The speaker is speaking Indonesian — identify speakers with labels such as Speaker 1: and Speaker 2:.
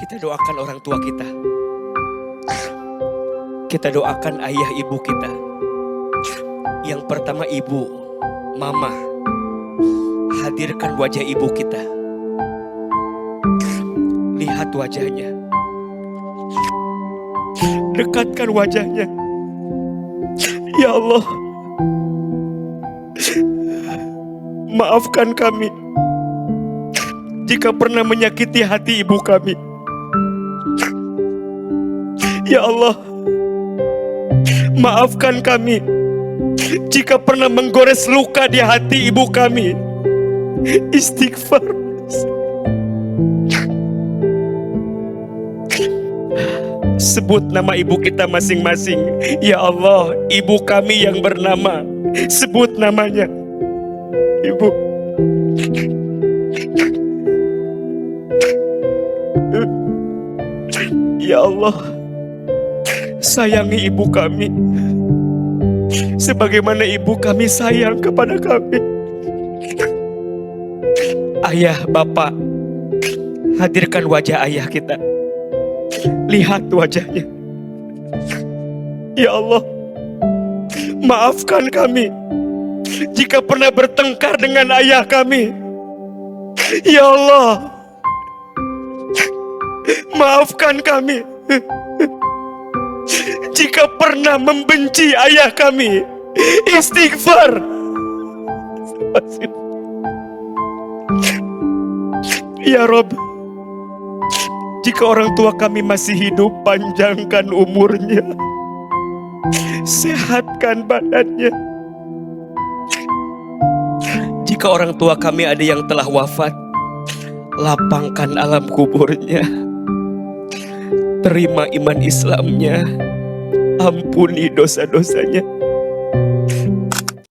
Speaker 1: Kita doakan orang tua kita. Kita doakan ayah ibu kita. Yang pertama ibu, mama. Hadirkan wajah ibu kita. Lihat wajahnya. Dekatkan wajahnya. Ya Allah. Maafkan kami jika pernah menyakiti hati ibu kami. Ya Allah, maafkan kami jika pernah menggores luka di hati ibu kami. Istighfar. Sebut nama ibu kita masing-masing. Ya Allah, ibu kami yang bernama. Sebut namanya. Ibu. Ya Allah, sayangi ibu kami. Sebagaimana ibu kami sayang kepada kami. Ayah, bapak, hadirkan wajah ayah kita. Lihat wajahnya. Ya Allah, maafkan kami jika pernah bertengkar dengan ayah kami. Ya Allah, maafkan kami jika pernah membenci ayah kami. Istighfar. Ya Rob, jika orang tua kami masih hidup, panjangkan umurnya. Sehatkan badannya. Jika orang tua kami ada yang telah wafat, lapangkan alam kuburnya. Terima iman Islamnya, ampuni dosa-dosanya.